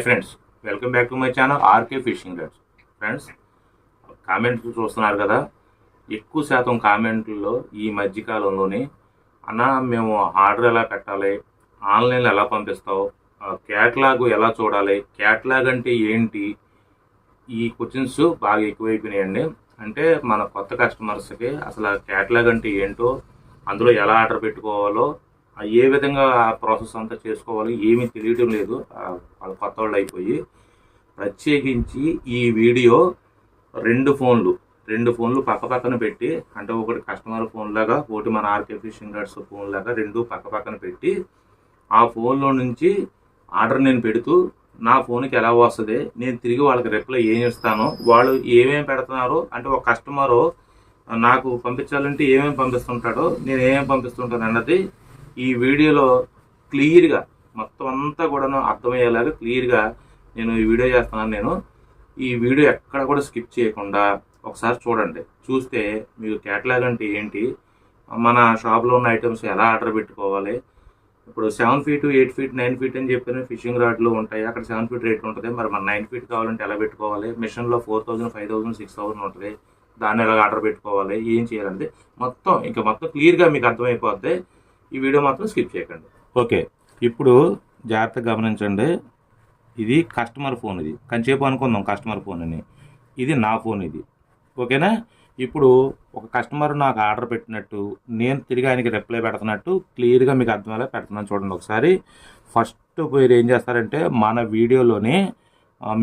Hi friends welcome back to my channel RK fishing guides friends comments చూస్తున్నారు కదా? ఎక్కువ శాతం కామెంట్లలో ఈ మధ్యకాలంలోని అన్న మేము ఆర్డర్ ఎలా పెట్టాలి ఆన్లైన్లో ఎలా పంపిస్తావు? క్యాట్లాగ్ ఎలా చూడాలి? క్యాట్లాగ్ అంటే ఏంటి? ఈ క్వశ్చన్స్ బాగా ఎక్కువైపోయినాయండి. అంటే మన కొత్త కస్టమర్స్కి అసలు క్యాట్లాగ్ అంటే ఏంటో అందులో ఎలా ఆర్డర్ పెట్టుకోవాలో ఏ విధంగా ఆ ప్రాసెస్ అంతా చేసుకోవాలి ఏమీ తెలియటం లేదు. వాళ్ళు కొత్త వాళ్ళు అయిపోయి ప్రత్యేకించి ఈ వీడియో రెండు ఫోన్లు రెండు ఫోన్లు పక్క పక్కన పెట్టి అంటే ఒకటి కస్టమర్ ఫోన్ లాగా ఒకటి మన ఆర్కే ఫిషింగ్ గార్డ్స్ ఫోన్ లాగా రెండు పక్క పక్కన పెట్టి ఆ ఫోన్లో నుంచి ఆర్డర్ నేను పెడుతూ నా ఫోన్కి ఎలా వస్తుంది నేను తిరిగి వాళ్ళకి రిప్లై ఏం ఇస్తానో వాళ్ళు ఏమేమి పెడుతున్నారో అంటే ఒక కస్టమరు నాకు పంపించాలంటే ఏమేమి పంపిస్తుంటాడో నేను ఏమేమి పంపిస్తుంటాను అన్నది ఈ వీడియోలో క్లియర్గా మొత్తం అంతా కూడాను అర్థమయ్యేలాగా క్లియర్గా నేను ఈ వీడియో చేస్తున్నాను. నేను ఈ వీడియో ఎక్కడ కూడా స్కిప్ చేయకుండా ఒకసారి చూడండి. చూస్తే మీకు క్యాటలాగ్ అంటే ఏంటి? మన షాప్లో ఉన్న ఐటమ్స్ ఎలా ఆర్డర్ పెట్టుకోవాలి? ఇప్పుడు seven feet eight feet nine feet అని చెప్పిన ఫిషింగ్ రాడ్లు ఉంటాయి. అక్కడ సెవెన్ ఫీట్ రేట్ ఉంటుంది. మరి మన నైన్ ఫీట్ కావాలంటే ఎలా పెట్టుకోవాలి? మిషన్లో four thousand five thousand six thousand ఉంటుంది. దాన్ని ఎలా ఆర్డర్ పెట్టుకోవాలి? ఏం చేయాలంటే మొత్తం ఇంకా మొత్తం క్లియర్గా మీకు అర్థమైపోద్ది. ఈ వీడియో మాత్రం స్కిప్ చేయకండి. ఓకే. ఇప్పుడు జాగ్రత్తగా గమనించండి. ఇది కస్టమర్ ఫోన్ ఇది. కంచేపు అనుకుందాం కస్టమర్ ఫోన్ అని. ఇది నా ఫోన్ ఇది. ఓకేనా? ఇప్పుడు ఒక కస్టమర్ నాకు ఆర్డర్ పెట్టినట్టు నేను తిరిగి ఆయనకి రిప్లై పెడుతున్నట్టు క్లియర్గా మీకు అర్థమయ్యేలా పెడుతున్నాను చూడండి ఒకసారి. ఫస్ట్ మీరు ఏం చేస్తారంటే మన వీడియోలోని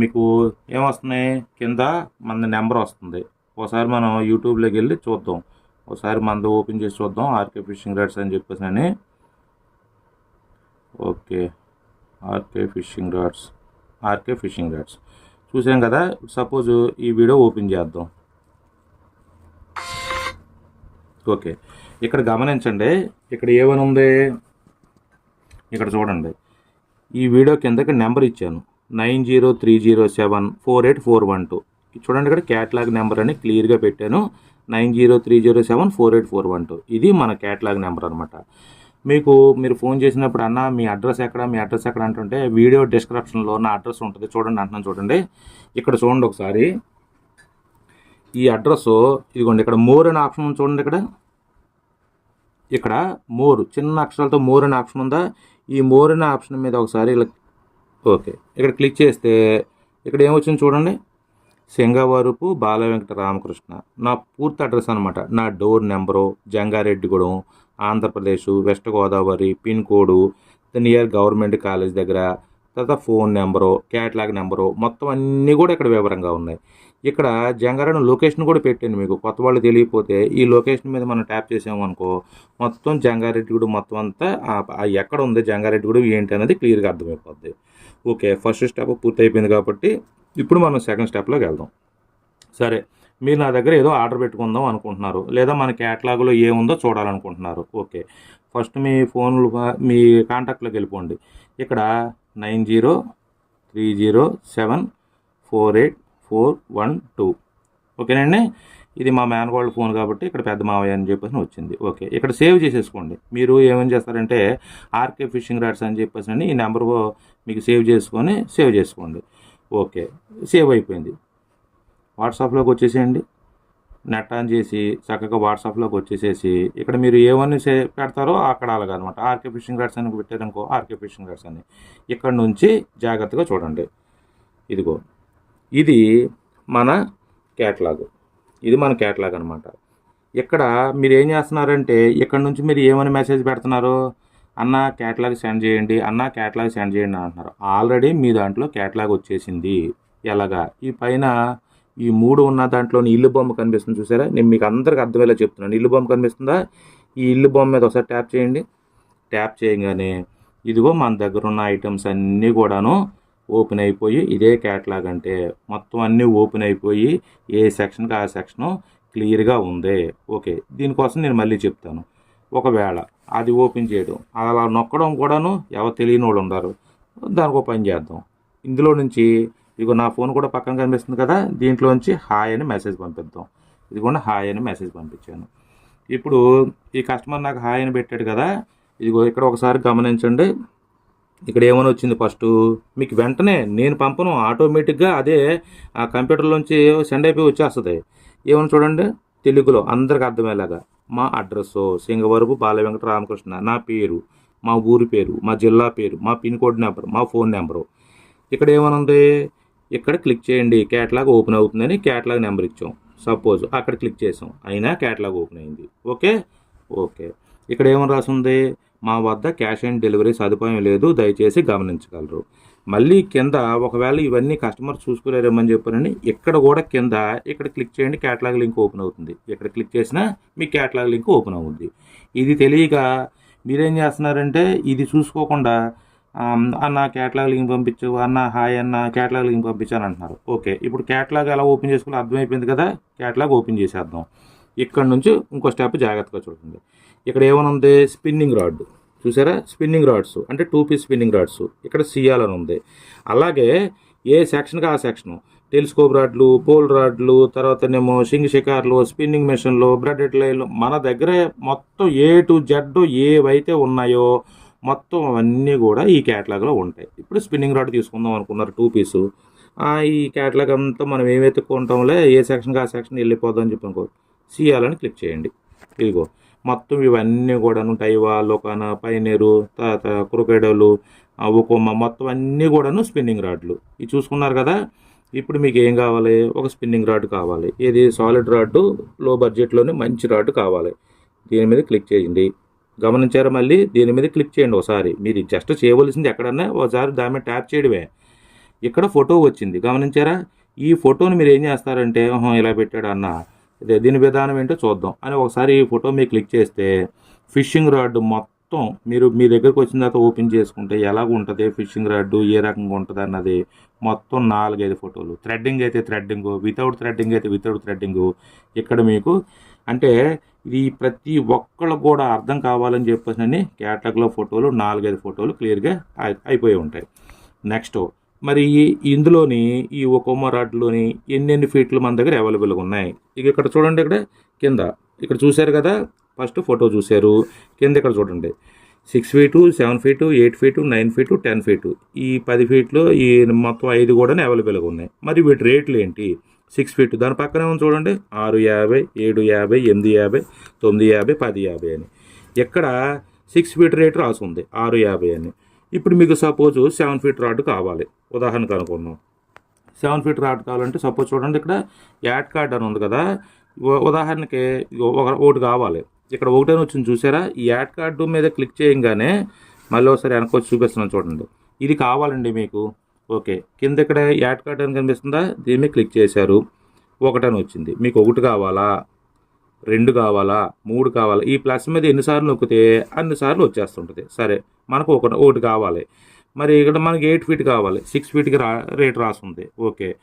మీకు ఏమొస్తున్నాయి కింద మన నెంబర్ వస్తుంది. ఒకసారి మనం యూట్యూబ్లోకి వెళ్ళి చూద్దాం. ఒకసారి మనది ఓపెన్ చేసి చూద్దాం. ఆర్కే ఫిషింగ్ రాడ్స్ అని చెప్పేసి అని. Okay. RK fishing rods. RK fishing rods. చూసాం కదా సపోజ్ ఈ వీడియో ఓపెన్ చేద్దాం. ఓకే. ఇక్కడ గమనించండి ఇక్కడ ఏమని ఉంది? ఇక్కడ చూడండి. ఈ వీడియో కిందకి నెంబర్ ఇచ్చాను. Nine zero three zero seven four eight four one two. చూడండి ఇక్కడ క్యాట్లాగ్ నెంబర్ అని క్లియర్గా పెట్టాను. Nine zero three zero seven four eight four one two. ఇది మన క్యాట్లాగ్ నెంబర్ అనమాట మీకు మీరు ఫోన్ చేసినప్పుడు అన్న మీ అడ్రస్ ఎక్కడ మీ అడ్రస్ ఎక్కడ అంటుంటే వీడియో డిస్క్రిప్షన్లో నా అడ్రస్ ఉంటుంది. చూడండి అంటున్నాను చూడండి. ఇక్కడ చూడండి ఒకసారి. ఈ అడ్రస్ ఇదిగోండి ఇక్కడ మోర్ అనే ఆప్షన్ ఉంది చూడండి ఇక్కడ. ఇక్కడ మోర్ చిన్న అక్షరాలతో మోర్ అనే ఆప్షన్ ఉందా? ఈ మోర్ అనే ఆప్షన్ మీద ఒకసారి ఇలా ఓకే. ఇక్కడ క్లిక్ చేస్తే ఇక్కడ ఏమొచ్చింది చూడండి? సింగవరపు బాల వెంకట రామకృష్ణ నా పూర్తి అడ్రస్ అనమాట నా door number Jangareddygudem Andhra Pradesh west Godavari pin code near government college దగ్గర తర్వాత ఫోన్ నెంబరు క్యాట్లాగ్ నెంబరు మొత్తం అన్నీ కూడా ఇక్కడ వివరంగా ఉన్నాయి. ఇక్కడ జంగారెడ్డి లొకేషన్ కూడా పెట్టాను మీకు. కొత్త వాళ్ళు తెలియకపోతే ఈ లొకేషన్ మీద మనం ట్యాప్ చేసామనుకో మొత్తం జంగారెడ్డిగూడెం మొత్తం అంతా ఎక్కడ ఉంది జంగారెడ్డిగూడెం ఏంటి అనేది క్లియర్గా అర్థమైపోద్ది. ఓకే ఫస్ట్ స్టెప్ పూర్తి అయిపోయింది కాబట్టి ఇప్పుడు మనం సెకండ్ స్టెప్లోకి వెళ్దాం. సరే మీరు నా దగ్గర ఏదో ఆర్డర్ పెట్టుకుందాం అనుకుంటున్నారు. లేదా మన క్యాటలాగ్లో ఏముందో చూడాలనుకుంటున్నారు. ఓకే. ఫస్ట్ మీ ఫోన్లు మీ కాంటాక్ట్లోకి వెళ్ళిపోండి. ఇక్కడ nine zero three zero seven four eight four one two ఓకేనండి? ఇది మా మేనగోళ్ళ ఫోన్ కాబట్టి ఇక్కడ పెద్ద మావయ్య అని చెప్పేసి వచ్చింది. ఓకే. ఇక్కడ సేవ్ చేసేసుకోండి. మీరు ఏమేం చేస్తారంటే ఆర్కే ఫిషింగ్ రాడ్స్ అని చెప్పేసి ఈ నెంబర్ మీకు సేవ్ చేసుకొని సేవ్ చేసుకోండి. ఓకే. సేవ్ అయిపోయింది. వాట్సాప్లోకి వచ్చేసేయండి. నెట్ ఆన్ చేసి చక్కగా వాట్సాప్లోకి వచ్చేసేసి ఇక్కడ మీరు ఏమని సే పెడతారో అక్కడ అలాగనమాట. ఆర్కే ఫిషింగ్ రాడ్స్ అని పెట్టారనుకో ఆర్కే ఫిషింగ్ రాడ్స్ అని. ఇక్కడ నుంచి జాగ్రత్తగా చూడండి. ఇదిగో. ఇది మన క్యాట్లాగ్ ఇది మన క్యాట్లాగ్ అనమాట ఇక్కడ మీరు ఏం చేస్తున్నారంటే ఇక్కడ నుంచి మీరు ఏమని మెసేజ్ పెడుతున్నారు అన్న క్యాటలాగ్ సెండ్ చేయండి అన్న క్యాటలాగ్ సెండ్ చేయండి అంటున్నారు. ఆల్రెడీ మీ దాంట్లో క్యాటలాగ్ వచ్చేసింది. ఎలాగా? ఈ పైన ఈ మూడు ఉన్న దాంట్లోని ఇల్లు బొమ్మ కనిపిస్తుంది చూసారా? నేను మీకు అందరికి అర్థమయ్యేలా చెప్తున్నాను. ఇల్లు బొమ్మ కనిపిస్తుందా? ఈ ఇల్లు బొమ్మ మీద ఒకసారి ట్యాప్ చేయండి. ట్యాప్ చేయగానే ఇదిగో మన దగ్గర ఉన్న ఐటమ్స్ అన్నీ కూడాను ఓపెన్ అయిపోయి ఇదే క్యాటలాగ్ అంటే మొత్తం అన్నీ ఓపెన్ అయిపోయి ఏ సెక్షన్కి ఆ సెక్షను క్లియర్గా ఉంది. ఓకే. దీనికోసం నేను మళ్ళీ చెప్తాను. ఒకవేళ అది ఓపెన్ చేయడం అలా నొక్కడం కూడాను ఎవరు తెలియని వాళ్ళు ఉన్నారు దానికి ఒక పని చేద్దాం. ఇందులో నుంచి ఇదిగో నా ఫోన్ కూడా పక్కన కనిపిస్తుంది కదా దీంట్లోంచి హాయ్ అని మెసేజ్ పంపిద్దాం. ఇది కూడా హాయ్ అని మెసేజ్ పంపించాను. ఇప్పుడు ఈ కస్టమర్ నాకు హాయ్ అని పెట్టాడు కదా ఇదిగో ఇక్కడ ఒకసారి గమనించండి. ఇక్కడ ఏమైనా వచ్చింది ఫస్ట్? మీకు వెంటనే నేను పంపను ఆటోమేటిక్గా అదే ఆ కంప్యూటర్లోంచి సెండ్ అయిపోయి వచ్చేస్తుంది. ఏమైనా చూడండి? తెలుగులో అందరికి అర్థమయ్యేలాగా మా అడ్రస్ సింగవరపు బాల వెంకట రామకృష్ణ నా పేరు మా ఊరి పేరు మా జిల్లా పేరు మా పిన్ కోడ్ నెంబర్ మా ఫోన్ నెంబరు. ఇక్కడ ఏమనుంది? ఇక్కడ క్లిక్ చేయండి. క్యాటలాగ్ ఓపెన్ అవుతుందని క్యాటలాగ్ నెంబర్ ఇచ్చాం. సపోజ్ అక్కడ క్లిక్ చేసాం. అయినా క్యాటలాగ్ ఓపెన్ అయింది. ఓకే? ఓకే. ఇక్కడ ఏమని రాసింది? మా వద్ద క్యాష్ ఆన్ డెలివరీ సదుపాయం లేదు. దయచేసి గమనించగలరు. మళ్ళీ కింద ఒకవేళ ఇవన్నీ కస్టమర్ చూసుకోలేరేమని చెప్పారని ఇక్కడ కూడా కింద ఇక్కడ క్లిక్ చేయండి క్యాటలాగ్ లింక్ ఓపెన్ అవుతుంది. ఇక్కడ క్లిక్ చేసినా మీ క్యాటలాగ్ లింక్ ఓపెన్ అవుతుంది ఇది తెలియక మీరేం చేస్తున్నారంటే ఇది చూసుకోకుండా అన్న క్యాటలాగ్ లింక్ పంపించు అన్న హాయ్ అన్న క్యాటలాగ్ లింక్ పంపించాను అంటున్నారు ఓకే ఇప్పుడు క్యాటలాగ్ ఎలా ఓపెన్ చేసుకోవాలో అర్థమైపోయింది కదా క్యాటలాగ్ ఓపెన్ చేసేద్దాం. ఇక్కడ నుంచి ఇంకో స్టెప్ జాగ్రత్తగా చూడండి. ఇక్కడ ఏమైనా ఉంది స్పిన్నింగ్ రాడ్. చూసారా? Spinning rods. అంటే టూ పీస్ స్పిన్నింగ్ రాడ్స్. ఇక్కడ సియాల్ అని ఉంది. అలాగే ఏ సెక్షన్కి ఆ సెక్షను? టెలిస్కోప్ రాడ్లు పోల్ రాడ్లు తర్వాతనేమో షింగ్ షికార్లు స్పిన్నింగ్ మెషిన్లు బ్రెడ్ లైన్లు. మన దగ్గర మొత్తం ఏ టు జెడ్ ఏవైతే ఉన్నాయో మొత్తం అవన్నీ కూడా ఈ క్యాటలాగ్లో ఉంటాయి. ఇప్పుడు స్పిన్నింగ్ రాడ్ తీసుకుందాం అనుకున్నారు టూ పీసు. ఈ క్యాటలాగ్ అంతా మనం ఏమైతే కొంటాంలే ఏ సెక్షన్కి ఆ సెక్షన్ వెళ్ళిపోదాం అని చెప్పి అనుకో. సియాలని క్లిక్ చేయండి. ఇదిగో. మొత్తం ఇవన్నీ కూడాను టైవా లోకాన పైనేరు తర్వాత క్రొకైడోలు ఒకొమ్మ మొత్తం అన్నీ కూడాను స్పిన్నింగ్ రాడ్లు. ఇవి చూసుకున్నారు కదా ఇప్పుడు మీకు ఏం కావాలి? ఒక స్పిన్నింగ్ రాడ్ కావాలి. ఇది సాలిడ్ రాడ్లో బడ్జెట్లోనే మంచి రాడ్ కావాలి. దీని మీద క్లిక్ చేయండి. గమనించారా మళ్ళీ? దీని మీద క్లిక్ చేయండి ఒకసారి. మీరు జస్ట్ చేయవలసింది ఎక్కడన్నా ఒకసారి దాని మీద ట్యాప్ చేయడమే. ఇక్కడ ఫోటో వచ్చింది. గమనించారా? ఈ ఫోటోని మీరు ఏం చేస్తారంటే ఇలా పెట్టాడు అన్న. ఇదే దీని విధానం ఏంటో చూద్దాం. అని ఒకసారి ఈ ఫోటో మీరు క్లిక్ చేస్తే ఫిషింగ్ రాడ్ మొత్తం మీరు మీ దగ్గరకు వచ్చిన తర్వాత ఓపెన్ చేసుకుంటే ఎలాగ ఉంటుంది ఫిషింగ్ రాడ్ ఏ రకంగా ఉంటుంది అన్నది మొత్తం నాలుగైదు ఫోటోలు. థ్రెడ్డింగ్ అయితే థ్రెడ్డింగ్ వితౌట్ థ్రెడ్డింగ్ అయితే వితౌట్ థ్రెడ్డింగ్ ఇక్కడ మీకు అంటే ఇది ప్రతి ఒక్కళ్ళు కూడా అర్థం కావాలని చెప్పేసి క్యాటలాగ్లో ఫోటోలు నాలుగైదు ఫోటోలు క్లియర్గా అయిపోయి ఉంటాయి. నెక్స్ట్ మరి ఈ- ఇందులోని ఈ ఒకొమ్మ రాడ్లోని ఎన్నెన్ని ఫీట్లు మన దగ్గర అవైలబుల్గా ఉన్నాయి? ఇక ఇక్కడ చూడండి ఇక్కడ కింద. ఇక్కడ చూశారు కదా ఫస్ట్ ఫోటో చూశారు. కింద ఇక్కడ చూడండి. Six feet seven feet eight feet nine feet ten feet. ఈ పది ఫీట్లు ఈ మొత్తం ఐదు కూడా అవైలబుల్గా ఉన్నాయి. మరి వీటి రేట్లు ఏంటి? Six feet. దాని పక్కనే ఉంది చూడండి ఆరు యాభై ఏడు యాభై ఎనిమిది యాభై తొమ్మిది యాభై పది యాభై అని. ఇక్కడ సిక్స్ ఫీట్ రేట్ రాసి ఉంది ఆరు యాభై అని. ఇప్పుడు మీకు సపోజ్ సెవెన్ ఫీట్ రాడ్ కావాలి. ఉదాహరణకు అనుకుందాం. సెవెన్ ఫీట్ రాడ్ కావాలంటే సపోజ్ చూడండి ఇక్కడ యాడ్ కార్డ్ అని ఉంది కదా. ఉదాహరణకి ఒక ఒకటి కావాలి. ఇక్కడ ఒకటేని వచ్చింది చూసారా? ఈ యాడ్ కార్డు మీద క్లిక్ చేయగానే మళ్ళీ ఒకసారి వెనక వచ్చి చూపిస్తున్నాను చూడండి. ఇది కావాలండి మీకు. ఓకే. కింద ఇక్కడ యాడ్ కార్డ్ అని కనిపిస్తుందా? దీని మీద క్లిక్ చేశారు. ఒకటని వచ్చింది. మీకు ఒకటి కావాలా? రెండు కావాలా మూడు కావాలా ఈ ప్లస్ మీద ఎన్నిసార్లు నొక్కితే అన్నిసార్లు వచ్చేస్తుంటుంది. సరే మనకు ఒక ఒకటి కావాలి. మరి ఇక్కడ మనకి ఎయిట్ ఫీట్ కావాలి సిక్స్ ఫీట్కి రా రేట్ రాస్తుంది ఓకే.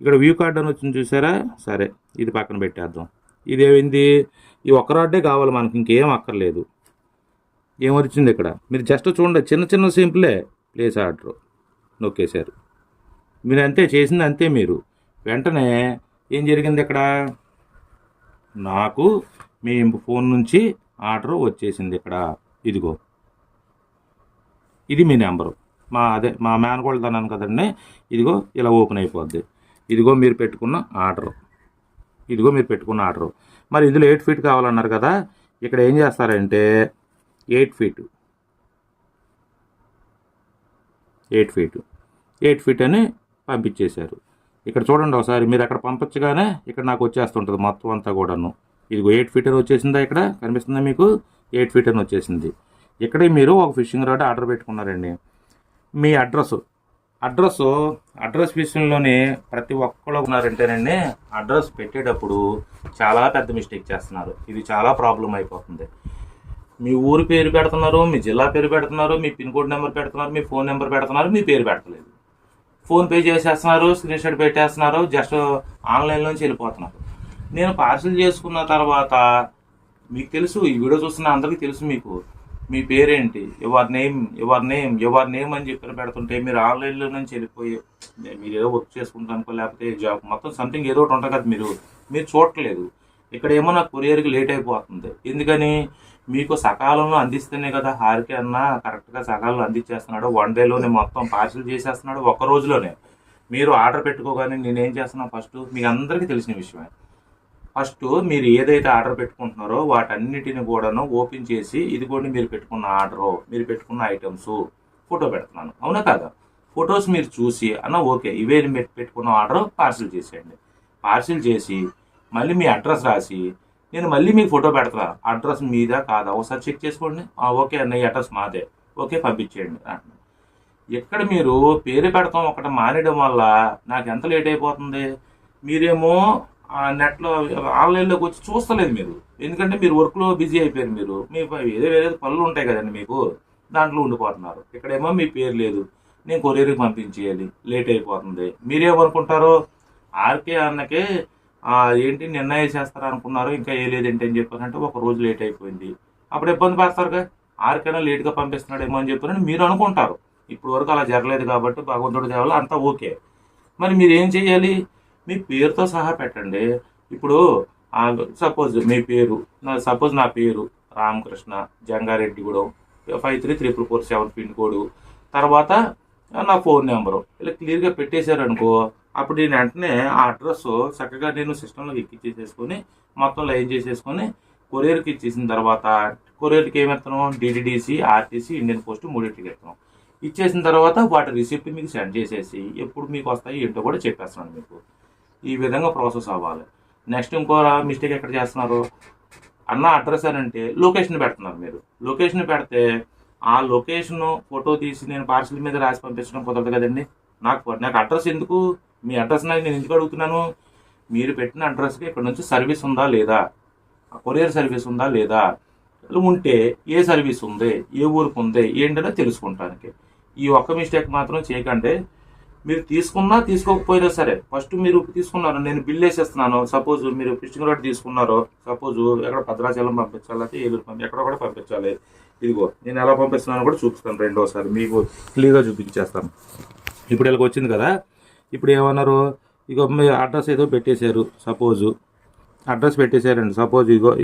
ఇక్కడ వ్యూ కార్డ్ అని వచ్చింది చూసారా? సరే ఇది పక్కన పెట్టేద్దాం. ఇది ఏమైంది ఈ ఒక్క రాడ్డే కావాలి మనకి ఇంకేం అక్కర్లేదు. ఏమొచ్చింది ఇక్కడ? మీరు జస్ట్ చూడండి చిన్న చిన్న సింపులే ప్లేస్ ఆర్డర్ నొక్కేశారు. మీరు అంతే చేసింది అంతే మీరు. వెంటనే ఏం జరిగింది ఇక్కడ? నాకు మీ ఫోన్ నుంచి ఆర్డర్ వచ్చేసింది ఇక్కడ. ఇదిగో. ఇది మీ నెంబరు. మా అదే మా మేనకోళ్ళు అన్నాను కదండి. ఇదిగో ఇలా ఓపెన్ అయిపోద్ది. ఇదిగో మీరు పెట్టుకున్న ఆర్డర్. ఇదిగో మీరు పెట్టుకున్న ఆర్డర్. మరి ఇందులో ఎయిట్ ఫీట్ కావాలన్నారు కదా ఇక్కడ ఏం చేస్తారంటే eight feet. Eight feet. Eight feet అని పంపించేశారు. ఇక్కడ చూడండి ఒకసారి మీరు అక్కడ పంపించగానే ఇక్కడ నాకు వచ్చేస్తుంటుంది మొత్తం అంతా కూడాను. ఇదిగో ఎయిట్ ఫీటర్ వచ్చేసిందా ఇక్కడ? కనిపిస్తుందా మీకు? ఎయిట్ ఫీటర్ వచ్చేసింది. ఇక్కడే మీరు ఒక ఫిషింగ్ రాడ్ ఆర్డర్ పెట్టుకున్నారండి. మీ అడ్రస్ అడ్రస్ అడ్రస్ విషయంలోనే ప్రతి ఒక్కరు ఉన్నారంటేనండి అడ్రస్ పెట్టేటప్పుడు చాలా పెద్ద మిస్టేక్ చేస్తున్నారు. ఇది చాలా ప్రాబ్లం అయిపోతుంది. మీ ఊరు పేరు పెడుతున్నారు మీ జిల్లా పేరు పెడుతున్నారు మీ పిన్ కోడ్ నెంబర్ పెడుతున్నారు మీ ఫోన్ నెంబర్ పెడుతున్నారు మీ పేరు పెడతలేదు. ఫోన్ పే చేసేస్తున్నారు స్క్రీన్ షాట్ పెట్టేస్తున్నారు జస్ట్ ఆన్లైన్లోంచి వెళ్ళిపోతున్నారు. నేను పార్సిల్ చేసుకున్న తర్వాత మీకు తెలుసు ఈ వీడియో చూస్తున్న అందరికీ తెలుసు మీకు. మీ పేరేంటి? Your name your name your name అని చెప్పి పెడుతుంటే మీరు ఆన్లైన్లో నుంచి వెళ్ళిపోయి మీరు ఏదో వర్క్ చేసుకుంటానుకో లేకపోతే జాబ్ మొత్తం సంథింగ్ ఏదో ఒకటి ఉంటుంది కదా మీరు. మీరు చూడట్లేదు. ఇక్కడ ఏమో నాకు కొరియర్కి లేట్ అయిపోతుంది. ఎందుకని? మీకు సకాలంలో అందిస్తేనే కదా హారికే అన్న కరెక్ట్గా సకాలంలో అందించేస్తున్నాడు. వన్ డేలోనే మొత్తం పార్సిల్ చేసేస్తున్నాడు ఒక్క రోజులోనే. మీరు ఆర్డర్ పెట్టుకోగానే నేనేం చేస్తున్నా ఫస్ట్ మీకు అందరికీ తెలిసిన విషయమే. ఫస్ట్ మీరు ఏదైతే ఆర్డర్ పెట్టుకుంటున్నారో వాటన్నిటిని కూడాను ఓపెన్ చేసి ఇదిగోండి మీరు పెట్టుకున్న ఆర్డరు మీరు పెట్టుకున్న ఐటమ్స్ ఫోటో పెడుతున్నాను. అవునా కాదా? ఫొటోస్ మీరు చూసి అన్న ఓకే ఇవే పెట్టుకున్న ఆర్డర్ పార్సిల్ చేసేయండి. పార్సిల్ చేసి మళ్ళీ మీ అడ్రస్ రాసి నేను మళ్ళీ మీకు ఫోటో పెడతా అడ్రస్ మీదా కాదా? ఒకసారి చెక్ చేసుకోండి. ఓకే అన్న ఈ అడ్రస్ మాదే. ఓకే పంపించేయండి అంటున్నాను. ఎక్కడ మీరు పేరు పెడతాం ఒకటి మానేయడం వల్ల నాకు ఎంత లేట్ అయిపోతుంది? మీరేమో ఆ నెట్లో ఆన్లైన్లోకి వచ్చి చూస్తలేదు మీరు. ఎందుకంటే మీరు వర్క్లో బిజీ అయిపోయారు మీరు. మీ ఏదో వేరే పనులు ఉంటాయి కదండి మీకు. దాంట్లో ఉండిపోతున్నారు. ఇక్కడేమో మీ పేరు లేదు. నేను కొరియర్కి పంపించేయాలి. లేట్ అయిపోతుంది. మీరేమనుకుంటారు? ఆర్కే అన్నకే ఏంటి నిర్ణయం చేస్తారనుకున్నారు అనుకున్నారు ఇంకా ఏ లేదేంటి అని చెప్పారంటే ఒక రోజు లేట్ అయిపోయింది. అప్పుడు ఇబ్బంది పడతారుగా ఆర్కైనా లేట్గా పంపిస్తున్నాడేమో అని చెప్పారని మీరు అనుకుంటారు. ఇప్పుడు వరకు అలా జరగలేదు కాబట్టి భగవంతుడి దేవాల అంతా ఓకే. మరి మీరు ఏం చేయాలి? మీ పేరుతో సహా పెట్టండి. ఇప్పుడు సపోజ్ మీ పేరు నా సపోజ్ నా పేరు Ramakrishna Jangareddygudem five three triple four seven pin code. తర్వాత నా ఫోన్ నెంబరు. ఇలా క్లియర్గా పెట్టేశారనుకో అప్పుడు నేను వెంటనే ఆ అడ్రస్ చక్కగా నేను సిస్టంలో ఎక్కిచ్చేసేసుకొని మొత్తం లైన్ చేసేసుకొని కొరియర్కి ఇచ్చేసిన తర్వాత కొరియర్కి ఏమెత్తాను డిడిడిసి ఆర్టీసీ ఇండియన్ పోస్ట్ మూడింటికి ఎత్తాను ఇచ్చేసిన తర్వాత వాటి రిసిప్ట్ మీకు సెండ్ చేసేసి ఎప్పుడు మీకు వస్తాయి ఏంటో కూడా చెప్పేస్తున్నాను మీకు. ఈ విధంగా ప్రాసెస్ అవ్వాలి. నెక్స్ట్ ఇంకో మిస్టేక్ ఎక్కడ చేస్తున్నారు? అన్న అడ్రస్ అని అంటే లొకేషన్ పెడుతున్నారు మీరు. లొకేషన్ పెడితే ఆ లొకేషన్ ఫోటో తీసి నేను పార్సల్ మీద రాసి పంపించడం కుదరదు కదండి. నాకు నాకు అడ్రస్ ఎందుకు? మీ అడ్రస్ నాకు నేను ఎందుకు అడుగుతున్నాను? మీరు పెట్టిన అడ్రస్కి ఇక్కడ నుంచి సర్వీస్ ఉందా లేదా? కొరియర్ సర్వీస్ ఉందా లేదా? ఉంటే ఏ సర్వీస్ ఉంది? ఏ ఊరికి ఉంది? ఏంటనే తెలుసుకుంటానికి. ఈ ఒక్క మిస్టేక్ మాత్రం చేయకండి. మీరు తీసుకున్నా తీసుకోకపోయినా సరే ఫస్ట్ మీరు తీసుకున్నారు నేను బిల్ వేసేస్తున్నాను. సపోజ్ మీరు ఫిషింగ్ రోడ్ తీసుకున్నారు సపోజ్ ఎక్కడ భద్రాచలం పంపించాలంటే ఏలూరు పంపి ఎక్కడ కూడా పంపించాలి. ఇదిగో నేను ఎలా పంపిస్తున్నానో కూడా చూపిస్తాను రెండోసారి. మీకు క్లియర్గా చూపించేస్తాను. ఇప్పుడు ఇలాగ వచ్చింది కదా ఇప్పుడు ఏమన్నారు? ఇగో మీ అడ్రస్ ఏదో పెట్టేశారు సపోజు. అడ్రస్ పెట్టేశారండి సపోజ్ ఇగో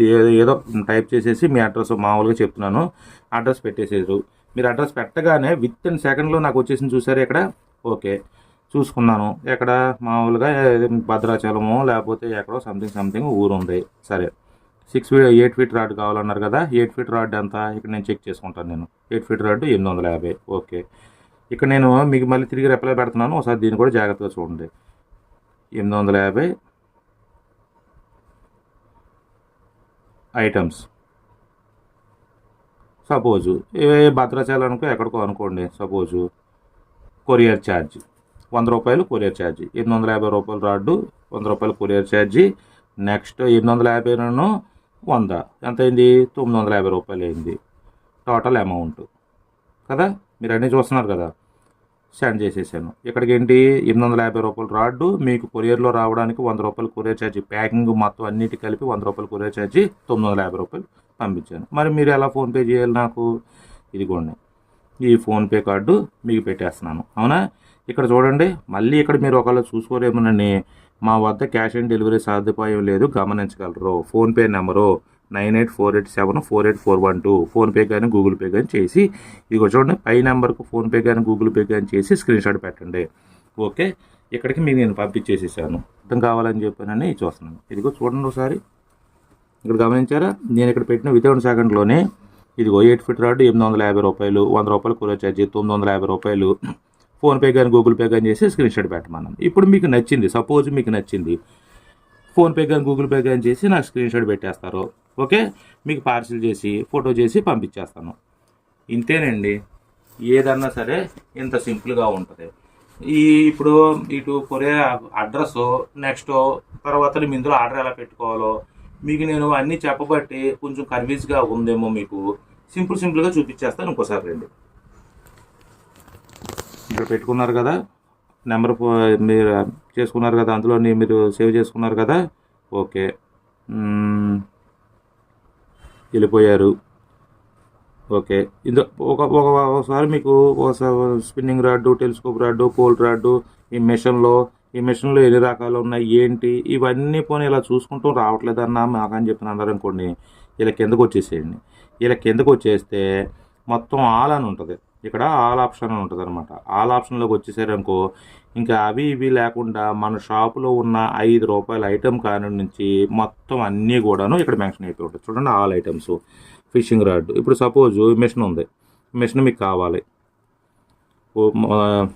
ఏదో టైప్ చేసేసి మీ అడ్రస్ మామూలుగా చెప్తున్నాను. అడ్రస్ పెట్టేశారు. మీరు అడ్రస్ పెట్టగానే విత్ ఇన్ సెకండ్లో నాకు వచ్చేసింది చూసారు ఇక్కడ? ఓకే. చూసుకున్నాను. ఎక్కడ? మామూలుగా భద్రాచలము లేకపోతే ఎక్కడో సంథింగ్ సంథింగ్ ఊరు ఉంది. సరే. Six feet eight feet rod కావాలన్నారు కదా? ఎయిట్ ఫీట్ రాడ్ ఎంత? ఇక్కడ నేను చెక్ చేసుకుంటాను నేను. ఎయిట్ ఫీట్ రాడ్ ఎనిమిది వందల యాభై. ఓకే. ఇక్కడ నేను మీకు మళ్ళీ తిరిగి రిప్లై పెడుతున్నాను. ఒకసారి దీన్ని కూడా జాగ్రత్తగా చూడండి. ఎనిమిది వందల యాభై ఐటమ్స్ సపోజు ఏ భద్రాచలానికో ఎక్కడికో అనుకోండి. సపోజు కొరియర్ ఛార్జ్ వంద రూపాయలు కొరియర్ ఛార్జ్ ఎనిమిది వందల యాభై రూపాయలు రాడ్డు వంద రూపాయలు కొరియర్ ఛార్జీ నెక్స్ట్ ఎనిమిది వందల యాభైను వంద. ఎంత అయింది తొమ్మిది వందల యాభై రూపాయలు అయింది టోటల్ అమౌంట్ కదా? మీరు అన్నీ చూస్తున్నారు కదా. సెండ్ చేసేసాను. ఇక్కడికి ఏంటి ఎనిమిది వందల యాభై రూపాయలు రాడ్డు. మీకు కొరియర్లో రావడానికి వంద రూపాయలు కొరియర్ ఛార్జీ ప్యాకింగ్ మొత్తం అన్నిటి కలిపి వంద రూపాయలు కొరియర్ ఛార్జీ తొమ్మిది వందల యాభై రూపాయలు పంపించాను. మరి మీరు ఎలా ఫోన్పే చేయాలి నాకు? ఇదిగోండి. ఈ ఫోన్పే కార్డు మీకు పెట్టేస్తున్నాను. అవునా? ఇక్కడ చూడండి. మళ్ళీ ఇక్కడ మీరు ఒకవేళ చూసుకోరేమోనని మా వద్ద క్యాష్ ఆన్ డెలివరీ సాధ్యపాయం లేదు. గమనించగలరు. PhonePe number nine eight four eight seven four eight four one two PhonePe కానీ గూగుల్ పే కానీ చేసి ఇదిగో చూడండి పై నెంబర్కు ఫోన్పే కానీ గూగుల్ పే కానీ చేసి స్క్రీన్ షాట్ పెట్టండి. ఓకే? ఇక్కడికి మీకు నేను పంపించేసేసాను. అర్థం కావాలని చెప్పానని చూస్తున్నాను. ఇదిగో చూడండి ఒకసారి. ఇక్కడ గమనించారా? నేను ఇక్కడ పెట్టిన వితౌట్ సెకండ్లోనే ఇదిగో ఎయిట్ ఫిట్ రాడ్ ఎనిమిది వందల యాభై రూపాయలు వంద రూపాయలు కొరియర్ ఛార్జీ తొమ్మిది వందల యాభై రూపాయలు ఫోన్పే కానీ గూగుల్ పే కానీ చేసి స్క్రీన్ షాట్ పెట్టమన్నాను. ఇప్పుడు మీకు నచ్చింది సపోజ్ మీకు నచ్చింది ఫోన్పే కానీ గూగుల్ పే కానీ చేసి నాకు స్క్రీన్ షాట్ పెట్టేస్తారు. ఓకే? మీకు పార్సిల్ చేసి ఫోటో చేసి పంపించేస్తాను. ఇంతేనండి. ఏదన్నా సరే ఇంత సింపుల్గా ఉంటుంది. ఈ ఇప్పుడు ఇటు కొరే అడ్రస్ నెక్స్ట్ తర్వాత మీ ఇందులో ఆర్డర్ ఎలా పెట్టుకోవాలో మీకు నేను అన్నీ చెప్పబట్టి కొంచెం కన్వీన్స్గా ఉందేమో మీకు సింపుల్ సింపుల్గా చూపించేస్తాను ఇంకోసారి రండి. ఇక్కడ పెట్టుకున్నారు కదా? నెంబర్ మీరు చేసుకున్నారు కదా అందులో మీరు సేవ్ చేసుకున్నారు కదా ఓకే. వెళ్ళిపోయారు. ఓకే. ఇందులో ఒక ఒకసారి మీకు ఒకసారి spinning rod telescope rod pole rod ఈ మిషన్లో ఈ మిషన్లో ఎన్ని రకాలు ఉన్నాయి ఏంటి ఇవన్నీ పోనీ ఇలా చూసుకుంటూ రావట్లేదన్నా మాకని చెప్పిన అన్నారు అనుకోండి ఇలా కిందకు వచ్చేసేయండి. ఇలా కిందకు వచ్చేస్తే మొత్తం ఆల్ అని ఉంటుంది ఇక్కడ ఆల్ ఆప్షన్ అని ఉంటుంది అనమాట ఆల్ ఆప్షన్లోకి వచ్చేసారనుకో ఇంకా అవి ఇవి లేకుండా మన షాపులో ఉన్న ఐదు రూపాయల ఐటెం కాని నుంచి మొత్తం అన్నీ కూడాను ఇక్కడ మెన్షన్ అయిపోయి ఉంటుంది చూడండి ఆల్ ఐటమ్స్ ఫిషింగ్ రాడ్ ఇప్పుడు సపోజ్ మిషన్ ఉంది. మిషన్ మీకు కావాలి. ఓ-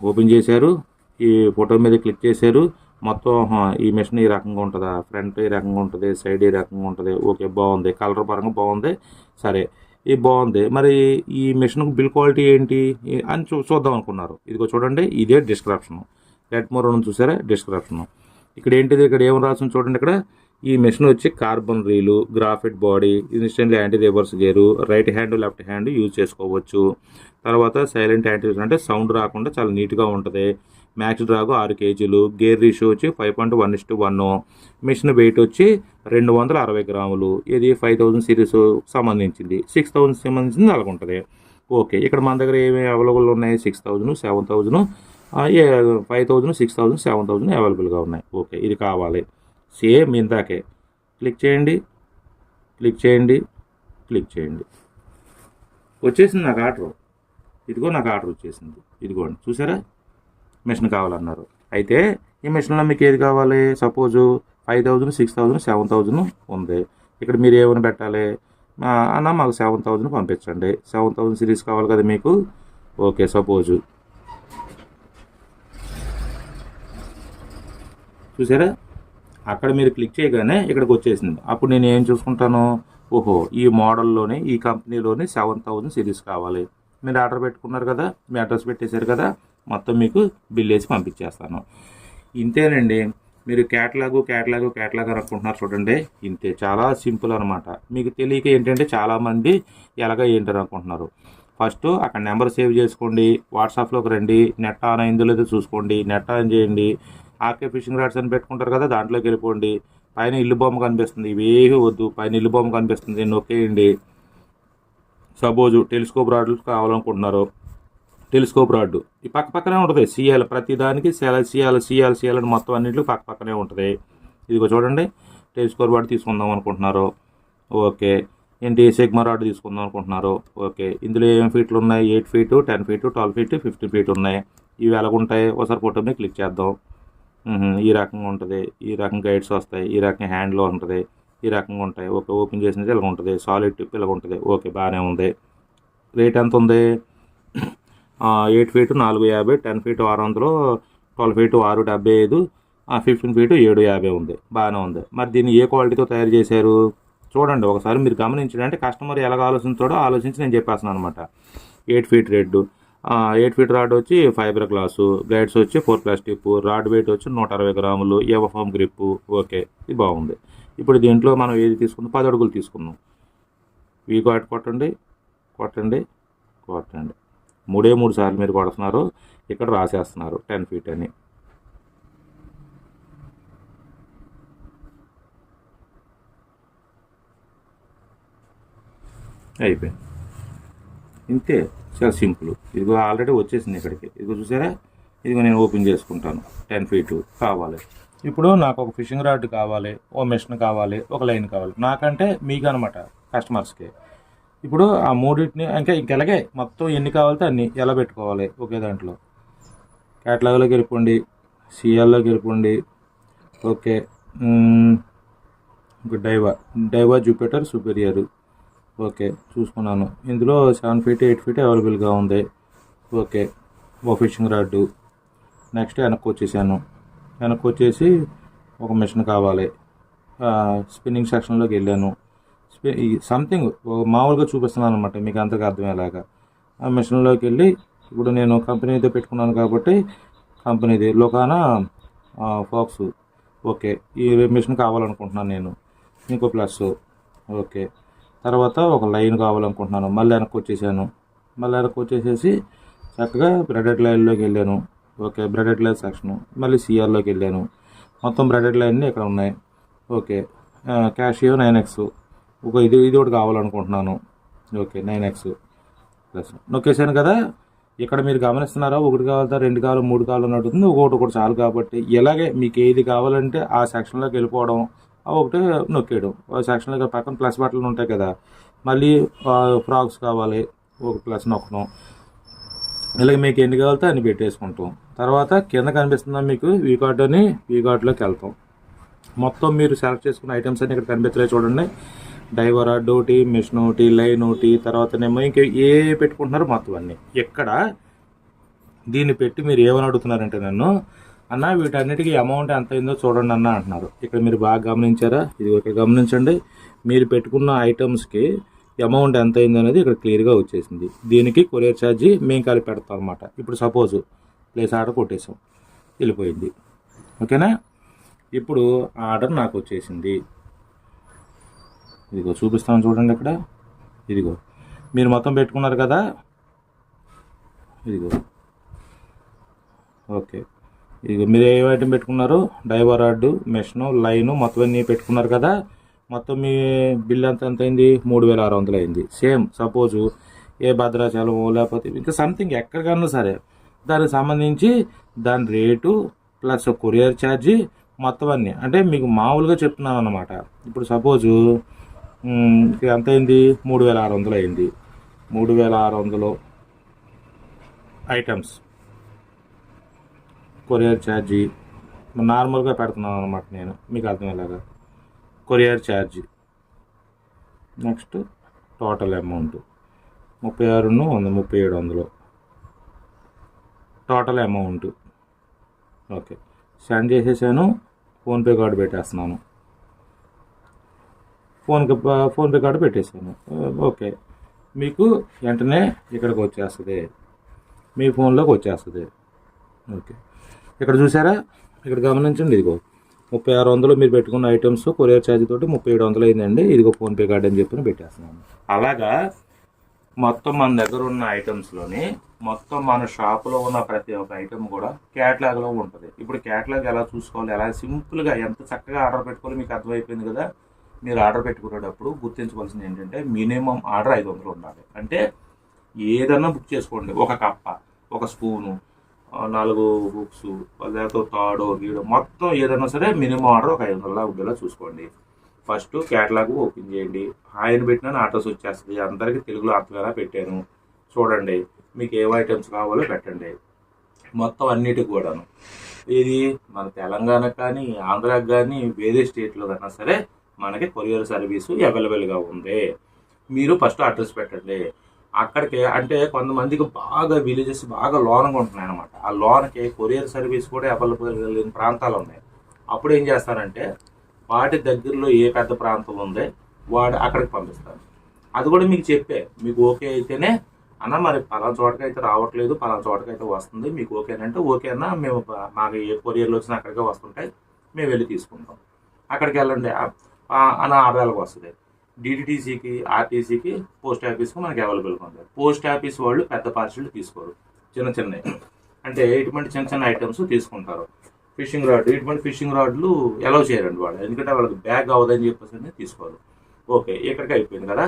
ఓపెన్ చేశారు. ఈ ఫోటో మీద క్లిక్ చేశారు. మొత్తం ఈ మిషన్ ఈ రకంగా ఉంటుందా? ఫ్రంట్ ఈ రకంగా ఉంటుంది సైడ్ ఈ రకంగా ఉంటుంది. ఓకే బాగుంది. కలర్ పరంగా బాగుంది. సరే. ఇది బాగుంది. మరి ఈ మిషన్ బిల్ క్వాలిటీ ఏంటి? అని చూ చూద్దాం అనుకున్నారు. ఇదిగో చూడండి ఇదే డిస్క్రిప్షన్ రెడ్మోర్ అని చూసారా? డిస్క్రిప్షన్ ఇక్కడ ఏంటిది? ఇక్కడ ఏం రాసింది చూడండి ఇక్కడ. ఈ మిషన్ వచ్చి carbon reel graphite body instantly anti reverse gear right hand left hand use చేసుకోవచ్చు. తర్వాత సైలెంట్ యాంటీ అంటే సౌండ్ రాకుండా చాలా నీట్గా ఉంటుంది. మ్యాక్స్ డ్రాగు ఆరు కేజీలు గేర్ రేషియో వచ్చి five point one is to one machine weight వచ్చి రెండు వందల అరవై గ్రాములు. ఇది ఫైవ్ థౌజండ్ సిరీస్ సంబంధించింది. సిక్స్ థౌజండ్ సంబంధించింది అలాగ ఉంటుంది ఓకే ఇక్కడ మన దగ్గర ఏమేమి అవైలబుల్ ఉన్నాయి? Six thousand seven thousand five thousand six thousand seven thousand అవైలబుల్గా ఉన్నాయి. ఓకే ఇది కావాలి. సేమ్ ఇందాకే. క్లిక్ చేయండి. క్లిక్ చేయండి. క్లిక్ చేయండి. వచ్చేసింది నాకు ఆర్డర్. ఇదిగో నాకు ఆర్డర్ వచ్చేసింది. ఇదిగోండి చూసారా? మిషన్ కావాలన్నారు. అయితే ఈ మిషన్లో మీకు ఏది కావాలి? Suppose five thousand six thousand seven thousand ఉంది. ఇక్కడ మీరు ఏమైనా పెట్టాలి? అన్న మాకు సెవెన్ థౌజండ్ పంపించండి. సెవెన్ థౌజండ్ సిరీస్ కావాలి కదా మీకు? Okay suppose. చూసారా? అక్కడ మీరు క్లిక్ చేయగానే ఇక్కడికి వచ్చేసింది. అప్పుడు నేను ఏం చూసుకుంటాను? ఓహో ఈ మోడల్లోనే ఈ కంపెనీలోనే సెవెన్ థౌజండ్ సిరీస్ కావాలి. మీరు ఆర్డర్ పెట్టుకున్నారు కదా? మీ అడ్రస్ పెట్టేశారు కదా? మొత్తం మీకు బిల్ వేసి పంపించేస్తాను. ఇంతేనండి. మీరు క్యాటలాగు క్యాటలాగు క్యాటలాగ్ అనుకుంటున్నారు చూడండి. ఇంతే చాలా సింపుల్ అనమాట మీకు తెలియక ఏంటంటే చాలామంది ఎలాగ ఏంటని అనుకుంటున్నారు. ఫస్ట్ అక్కడ నెంబర్ సేవ్ చేసుకోండి. వాట్సాప్లోకి రండి. నెట్ ఆన్ అయిందో లేదో చూసుకోండి. నెట్ ఆన్ చేయండి. ఆర్కే ఫిషింగ్ రాడ్స్ అని పెట్టుకుంటారు కదా దాంట్లోకి వెళ్ళిపోండి. పైన ఇల్లు బొమ్మ కనిపిస్తుంది. ఇవేవి వద్దు. పైన ఇల్లు బొమ్మ కనిపిస్తుంది. నొక్కేయండి. సపోజు టెలిస్కోప్ రాడ్లు కావాలనుకుంటున్నారు. టెలిస్కోప్ రాడ్ ఈ పక్క పక్కనే ఉంటుంది. సీఎల్ ప్రతి దానికి సీఎల్ సిఎల్ సీఎల్ సీఎల్ అని మొత్తం అన్నింటికి పక్క పక్కనే ఉంటుంది. ఇదిగో చూడండి. టెలిస్కోప్ రాడ్ తీసుకుందాం అనుకుంటున్నారు. ఓకే. ఏంటి సిగ్మా రాడ్ తీసుకుందాం అనుకుంటున్నారు. ఓకే. ఇందులో ఏం ఫీట్లు ఉన్నాయి? Eight feet ten feet twelve feet fifteen feet ఉన్నాయి. ఇవి ఎలాగుంటాయి? ఒకసారి ఫోటో మీద క్లిక్ చేద్దాం. ఈ రకంగా ఉంటుంది. ఈ రకం గైడ్స్ వస్తాయి. ఈ రకం హ్యాండ్లో ఉంటుంది. ఈ రకంగా ఉంటాయి. ఓకే. ఓపెన్ చేసినది ఇలా ఉంటుంది సాలిడ్ టిప్ ఇలా ఉంటుంది ఓకే. బాగానే ఉంది. రేట్ ఎంత ఉంది ఎయిట్ ఫీటు నాలుగు యాభై టెన్ ఫీటు ఆరు వందలు ట్వెల్వ్ ఫీటు ఆరు డెబ్బై ఐదు ఫిఫ్టీన్ ఫీటు ఏడు యాభై ఉంది. బాగానే ఉంది. మరి దీన్ని ఏ క్వాలిటీతో తయారు చేశారు? చూడండి ఒకసారి మీరు గమనించండి. అంటే కస్టమర్ ఎలాగ ఆలోచించాడో ఆలోచించి నేను చెప్పేస్తున్నాను అనమాట eight feet red eight feet rod వచ్చి ఫైబర్ గ్లాసు గైడ్స్ వచ్చి ఫోర్ ప్లాస్టిక్ రాడ్ వెయిట్ వచ్చి నూట అరవై గ్రాములు ఎవఫామ్ గ్రిప్పు ఓకే ఇది బాగుంది. ఇప్పుడు దీంట్లో మనం ఏది తీసుకుందాం? పది అడుగులు తీసుకుందాం. వీ కొట్టండి కొట్టండి కొట్టండి. మూడే మూడు సార్లు మీరు కొడుతున్నారు. ఇక్కడ రాసేస్తున్నారు టెన్ ఫీట్ అని. అయిపోయింది. ఇంతే చాలా సింపుల్. ఇదిగో ఆల్రెడీ వచ్చేసింది ఇక్కడికి. ఇదిగో చూసారా? ఇదిగో నేను ఓపెన్ చేసుకుంటాను. టెన్ ఫీట్ కావాలి. ఇప్పుడు నాకు ఒక ఫిషింగ్ రాడ్ కావాలి ఓ మెషిన్ కావాలి ఒక లైన్ కావాలి. నాకంటే మీకు అనమాట కస్టమర్స్కి. ఇప్పుడు ఆ మూడింటిని ఇంకా ఇంకెలాగే మొత్తం ఎన్ని కావాలితే అన్ని ఎలా పెట్టుకోవాలి ఒకే దాంట్లో? క్యాట్లాగ్లో వెళ్ళిపోండి సిఎల్లో వెళ్ళిపోండి. ఓకే. ఇంకా Daiwa. Daiwa Jupiter superior. Okay. చూసుకున్నాను. ఇందులో సెవెన్ ఫీట్ ఎయిట్ ఫీట్ అవైలబుల్గా ఉంది. ఓకే. ఓ ఫిషింగ్ రాడ్ నెక్స్ట్ వెనక్కి వచ్చేసాను. వెనక్కి వచ్చేసి ఒక మిషన్ కావాలి. స్పిన్నింగ్ సెక్షన్లోకి వెళ్ళాను. ఈ సంథింగ్ మామూలుగా చూపిస్తున్నాను అనమాట మీకు అంతగా అర్థమయ్యేలాగా. ఆ మిషన్లోకి వెళ్ళి ఇప్పుడు నేను కంపెనీతో పెట్టుకున్నాను కాబట్టి కంపెనీది లోకానా ఫాక్స్ ఓకే. ఈ మిషన్ కావాలనుకుంటున్నాను నేను. ఇంకో ప్లస్ ఓకే. తర్వాత ఒక లైన్ కావాలనుకుంటున్నాను. మళ్ళీ వెనక్కి వచ్చేసాను. మళ్ళీ వెనక్కి వచ్చేసేసి చక్కగా బ్రెడెడ్ లైన్లోకి వెళ్ళాను. ఓకే. Braided line section. మళ్ళీ సిఆర్లోకి వెళ్ళాను. మొత్తం బ్రెడెడ్ లైన్ని ఇక్కడ ఉన్నాయి. ఓకే. క్యాషియో నైన్ ఎక్స్ ఒక ఇది ఇది ఒకటి కావాలనుకుంటున్నాను. ఓకే నైన్ ఎక్స్ ప్లస్ నొక్కేసాను కదా? ఇక్కడ మీరు గమనిస్తున్నారా? ఒకటి కావాలా రెండు కావాలి మూడు కావాలి అని అడుగుతుంది. ఒకటి ఒకటి చాలు కాబట్టి. ఇలాగే మీకు ఏది కావాలంటే ఆ సెక్షన్లోకి వెళ్ళిపోవడం ఆ ఒకటి నొక్కేయడం. ఆ సెక్షన్లో పక్కన ప్లస్ బట్టలు ఉంటాయి కదా. మళ్ళీ ఫ్రాక్స్ కావాలి ఒక ప్లస్ నొక్కడం. ఇలాగ మీకు ఎన్ని కావాలితే అన్ని పెట్టేసుకుంటాం. తర్వాత కింద కనిపిస్తుందా మీకు వీ కార్డ్ అని వీ కార్డ్లోకి వెళ్తాం. మొత్తం మీరు సెలెక్ట్ చేసుకున్న ఐటమ్స్ అన్ని ఇక్కడ కనిపించలే చూడండి. డైవర్ డోటి మిషన్ ఒకటి లైన్ ఒకటి తర్వాతనేమో ఇంకా ఏ పెట్టుకుంటున్నారో మొత్తం అన్ని. ఎక్కడ దీన్ని పెట్టి మీరు ఏమని అడుగుతున్నారంటే నన్ను అన్న వీటన్నిటికీ అమౌంట్ ఎంత అయిందో చూడండి అన్న అంటున్నారు. ఇక్కడ మీరు బాగా గమనించారా? ఇది ఇక్కడ గమనించండి. మీరు పెట్టుకున్న ఐటమ్స్కి అమౌంట్ ఎంత అయింది అనేది ఇక్కడ క్లియర్గా వచ్చేసింది. దీనికి కొరియర్ ఛార్జీ మేము కలిపి పెడతాం అనమాట ఇప్పుడు సపోజ్ ప్లేస్ ఆర్డర్ కొట్టేసాం వెళ్ళిపోయింది. ఓకేనా? ఇప్పుడు ఆ ఆర్డర్ నాకు వచ్చేసింది. ఇదిగో చూపిస్తాను చూడండి ఇక్కడ. ఇదిగో. మీరు మొత్తం పెట్టుకున్నారు కదా? ఇదిగో. ఓకే. ఇదిగో మీరు ఏ ఐటమ్ పెట్టుకున్నారు? డైవర్ రాడ్ మెషను లైను మొత్తం అన్నీ పెట్టుకున్నారు కదా? మొత్తం మీ బిల్ ఎంత ఎంత అయింది? మూడు వేల ఆరు వందలు అయింది. సేమ్ సపోజు ఏ భద్రాచలం లేకపోతే ఇంకా సంథింగ్ ఎక్కడికన్నా సరే. దానికి సంబంధించి దాని రేటు ప్లస్ కొరియర్ ఛార్జీ మొత్తం అన్నీ. అంటే మీకు మామూలుగా చెప్తున్నాను అనమాట ఇప్పుడు సపోజు ఎంత అయింది? మూడు వేల ఆరు వందలు అయింది. మూడు వేల ఆరు వందలు ఐటమ్స్ కొరియర్ ఛార్జీ. నార్మల్గా పెడుతున్నాను అనమాట నేను. మీకు అర్థమయ్యేలాగా. Courier charge. Next total amount. ముప్పై ఆరును వంద ముప్పై ఏడు వందలు. Total amount. ఓకే. సెండ్ చేసేసాను. ఫోన్పే కార్డు పెట్టేస్తున్నాను. ఫోన్కి ఫోన్పే కార్డు పెట్టేసాను ఓకే. మీకు వెంటనే ఇక్కడికి వచ్చేస్తుంది. మీ ఫోన్లోకి వచ్చేస్తుంది. ఓకే. ఇక్కడ చూసారా? ఇక్కడ గమనించండి ఇదిగో. ముప్పై ఆరు వందలు మీరు పెట్టుకున్న ఐటమ్స్ కొరియర్ ఛార్జ్ తోటి ముప్పై ఏడు వందలు అయిందండి. ఇదిగో ఫోన్పే కార్డ్ అని చెప్పి పెట్టేస్తున్నాను. అలాగా మొత్తం మన దగ్గర ఉన్న ఐటమ్స్లోని మొత్తం మన షాపులో ఉన్న ప్రతి ఒక్క ఐటమ్ కూడా క్యాట్లాగ్లో ఉంటుంది. ఇప్పుడు క్యాట్లాగ్ ఎలా చూసుకోవాలి? ఎలా సింపుల్గా ఎంత చక్కగా ఆర్డర్ పెట్టుకోవాలి మీకు అర్థమైపోయింది కదా? మీరు ఆర్డర్ పెట్టుకునేటప్పుడు గుర్తించవలసింది ఏంటంటే మినిమం ఆర్డర్ ఐదు వందలు ఉండాలి. అంటే ఏదన్నా బుక్ చేసుకోండి. ఒక కప్ప ఒక స్పూను నాలుగు బుక్స్ లేకపోతే తాడో గీడో మొత్తం ఏదైనా సరే మినిమం ఆర్డర్ ఒక ఐదు వందల ఉండేలా చూసుకోండి. ఫస్ట్ క్యాటలాగ్ ఓపెన్ చేయండి. ఆయన పెట్టిన ఆర్డర్స్ వచ్చేస్తుంది అందరికీ తెలుగులో అర్థమేలా పెట్టాను. చూడండి మీకు ఏం ఐటమ్స్ కావాలో పెట్టండి. మొత్తం అన్నిటికి కూడాను. ఇది మన తెలంగాణకు కానీ ఆంధ్రాకి కానీ వేరే స్టేట్లో కన్నా సరే మనకి కొరియర్ సర్వీసు అవైలబుల్గా ఉంది. మీరు ఫస్ట్ అడ్రస్ పెట్టండి. అక్కడికి అంటే కొంతమందికి బాగా విలేజెస్ బాగా లోనగా ఉంటున్నాయి అనమాట ఆ లోనకి కొరియర్ సర్వీస్ కూడా అవైలబుల్ లేని ప్రాంతాలు ఉన్నాయి. అప్పుడు ఏం చేస్తారంటే వాటి దగ్గరలో ఏ పెద్ద ప్రాంతం ఉంది వాడు అక్కడికి పంపిస్తారు. అది కూడా మీకు చెప్పే మీకు ఓకే అయితేనే అన్న మరి పలానా చోటకి అయితే రావట్లేదు పలానా చోటకి అయితే వస్తుంది మీకు ఓకేనంటే ఓకే అన్న మేము మాకు ఏ కొరియర్లు వచ్చినా అక్కడికే వస్తుంటాయి మేము వెళ్ళి తీసుకుంటాం. అక్కడికి వెళ్ళండి. అన్న ఆదాయాలకు వస్తుంది. డిటిటీసీకి ఆర్టీసీకి పోస్ట్ ఆఫీస్కి మనకి అవైలబుల్గా ఉంది పోస్ట్ ఆఫీస్ వాళ్ళు పెద్ద పార్సల్ తీసుకోరు. చిన్న చిన్నవి. అంటే ఇటువంటి చిన్న చిన్న ఐటమ్స్ తీసుకుంటారు. ఫిషింగ్ రాడ్ ఇటువంటి ఫిషింగ్ రాడ్లు ఎలా చేయరండి వాళ్ళు. ఎందుకంటే వాళ్ళకి బ్యాగ్ అవ్వదని చెప్పేసి తీసుకోరు. ఓకే ఇక్కడికి అయిపోయింది కదా.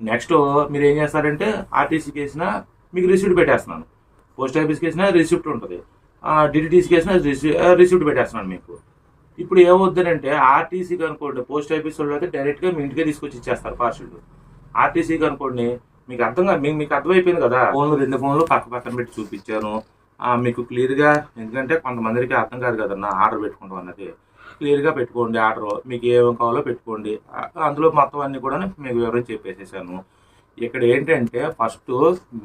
నెక్స్ట్ మీరు ఏం చేస్తారంటే ఆర్టీసీకి వేసినా మీకు రిసిప్ట్ పెట్టేస్తున్నాను. పోస్ట్ ఆఫీస్కి వేసినా రిసిప్ట్ ఉంటుంది. డిటిటీసీకి వేసినా రిసిప్ట్ పెట్టేస్తున్నాను మీకు. ఇప్పుడు ఏమవుతుందంటే ఆర్టీసీకి అనుకోండి పోస్ట్ ఆఫీస్ వాళ్ళు అయితే డైరెక్ట్గా మీ ఇంటికే తీసుకొచ్చి ఇచ్చేస్తారు పార్సల్ ఆర్టీసీకి అనుకోండి మీకు అర్థం కాదు మీకు మీకు అర్థమైపోయింది కదా? ఫోన్లు రెండు ఫోన్లు పక్క పక్కన పెట్టి చూపించాను. మీకు క్లియర్గా ఎందుకంటే కొంతమందికి అర్థం కాదు కదన్నా ఆర్డర్ పెట్టుకుంటాం అన్నది. క్లియర్గా పెట్టుకోండి ఆర్డర్ మీకు ఏమేమి కావాలో పెట్టుకోండి. అందులో మొత్తం అన్నీ కూడా మీకు వివరం చెప్పేసేసాను. ఇక్కడ ఏంటంటే ఫస్ట్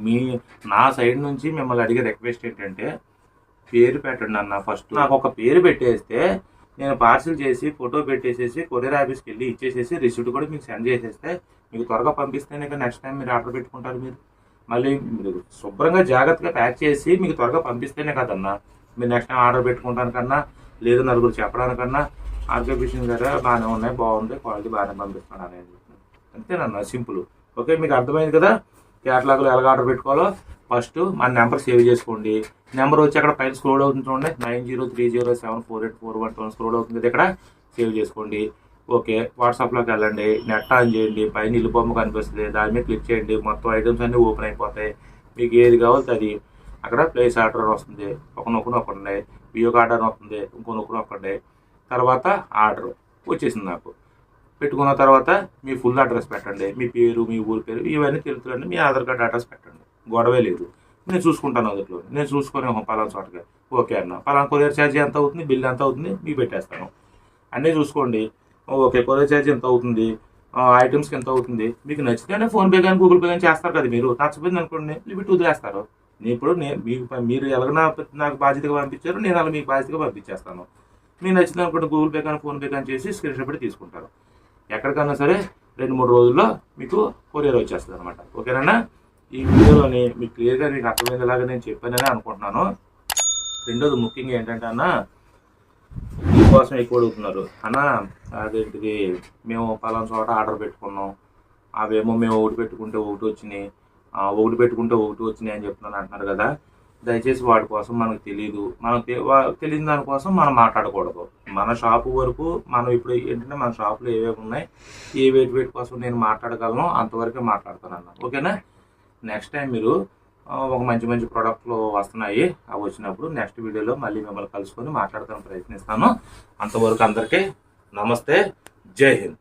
మీ నా సైడ్ నుంచి మిమ్మల్ని అడిగే రిక్వెస్ట్ ఏంటంటే పేరు పెట్టండి అన్న ఫస్ట్ నాకు ఒక పేరు పెట్టేస్తే నేను పార్సిల్ చేసి ఫోటో పెట్టేసేసి కొరియర్ ఆఫీస్కి వెళ్ళి ఇచ్చేసేసి రిసిప్ట్ కూడా మీకు సెండ్ చేసేస్తే మీకు త్వరగా పంపిస్తేనే కదా నెక్స్ట్ టైం మీరు ఆర్డర్ పెట్టుకుంటారు మీరు. మళ్ళీ మీరు శుభ్రంగా జాగ్రత్తగా ప్యాక్ చేసి మీకు త్వరగా పంపిస్తేనే కదన్నా. మీరు నెక్స్ట్ టైం ఆర్డర్ పెట్టుకుంటానికన్నా లేదు నలుగురు చెప్పడానికన్నా ఆర్కే ఫిషింగ్ బాగానే ఉన్నాయి బాగుంది క్వాలిటీ బాగానే పంపిస్తున్నాను అనేది అంతేనన్నా సింపుల్. ఓకే మీకు అర్థమైంది కదా? క్యాటలాగ్లో ఎలా ఆర్డర్ పెట్టుకోవాలో? ఫస్ట్ మన నెంబర్ సేవ్ చేసుకోండి. నెంబర్ వచ్చి అక్కడ పైన స్క్రోల్ అవుతుంది చూడండి. Nine zero three zero seven four eight four one two scroll అవుతుంది. ఇక్కడ సేవ్ చేసుకోండి. ఓకే వాట్సాప్లోకి వెళ్ళండి. నెట్ ఆన్ చేయండి. పైన ఇల్లు బొమ్మ కనిపిస్తుంది. దాని మీద క్లిక్ చేయండి. మొత్తం ఐటమ్స్ అన్నీ ఓపెన్ అయిపోతాయి. మీకు ఏది కావాలో అది అక్కడ ప్లేస్ ఆర్డర్ అని వస్తుంది. ఒక నొక్కు నొక్కండి. వియో ఆర్డర్ అని వస్తుంది. ఇంకో నొక్కు నొక్కండి. తర్వాత ఆర్డర్ వచ్చేసింది నాకు. పెట్టుకున్న తర్వాత మీ ఫుల్ అడ్రస్ పెట్టండి. మీ పేరు మీ ఊరి పేరు ఇవన్నీ తెలుపుతుందండి మీ ఆధార్ కార్డ్ అడ్రస్ పెట్టండి. గొడవే లేదు. నేను చూసుకుంటాను అందులో. నేను చూసుకొని "ఓహో, పలానా చోటగా ఓకే అన్న. పలానా కొరియర్ ఛార్జ్ ఎంత అవుతుంది? బిల్ ఎంత అవుతుంది? మీకు పెట్టేస్తాను. అన్నీ చూసుకోండి. ఓకే కొరియర్ ఛార్జ్ ఎంత అవుతుంది? ఐటమ్స్కి ఎంత అవుతుంది? మీకు నచ్చితేనే ఫోన్పే కానీ గూగుల్ పే కానీ చేస్తారు కదా మీరు. నచ్చపోయింది అనుకోండి లిమిట్ వదిలేస్తారు. నేను ఇప్పుడు నేను మీకు మీరు ఎలాగ నాకు బాధ్యతగా పంపించారు నేను అలా మీకు బాధ్యతగా పంపించేస్తాను. మీకు నచ్చింది అనుకుంటే గూగుల్ పే కానీ ఫోన్పే కానీ చేసి స్క్రీన్ షాట్ పెట్టి తీసుకుంటారు. ఎక్కడికైనా సరే రెండు మూడు రోజుల్లో మీకు కొరియర్ వచ్చేస్తుంది అనమాట ఓకేనా ఈ వీడియోలోని మీకు క్లియర్గా మీకు అర్థమైందేలాగా నేను చెప్పానని అనుకుంటున్నాను. రెండోది ముఖ్యంగా ఏంటంటే అన్న దీనికోసం ఎక్కువ అడుగుతున్నారు. అన్న అదేంటిది మేము పలానా చోట ఆర్డర్ పెట్టుకున్నాం. అవేమో మేము ఒకటి పెట్టుకుంటే ఒకటి వచ్చినాయి. ఒకటి పెట్టుకుంటే ఒకటి వచ్చినాయి అని చెప్తున్నాను అంటున్నారు కదా. దయచేసి వాటి కోసం మనకు తెలియదు మనం తెలియని దానికోసం మనం మాట్లాడకూడదు. మన షాపు వరకు మనం ఇప్పుడు ఏంటంటే మన షాపులో ఏవేవి ఉన్నాయి ఏ వేటి వేటి కోసం నేను మాట్లాడగలను అంతవరకే మాట్లాడతాను అన్న ఓకేనా? నెక్స్ట్ టైం మీరు ఒక మంచి మంచి ప్రోడక్ట్లు వస్తున్నాయి అవి వచ్చినప్పుడు నెక్స్ట్ వీడియోలో మళ్ళీ మిమ్మల్ని కలుసుకొని మాట్లాడడానికి ప్రయత్నిస్తాను. అంతవరకు అందరికీ నమస్తే జై హింద్.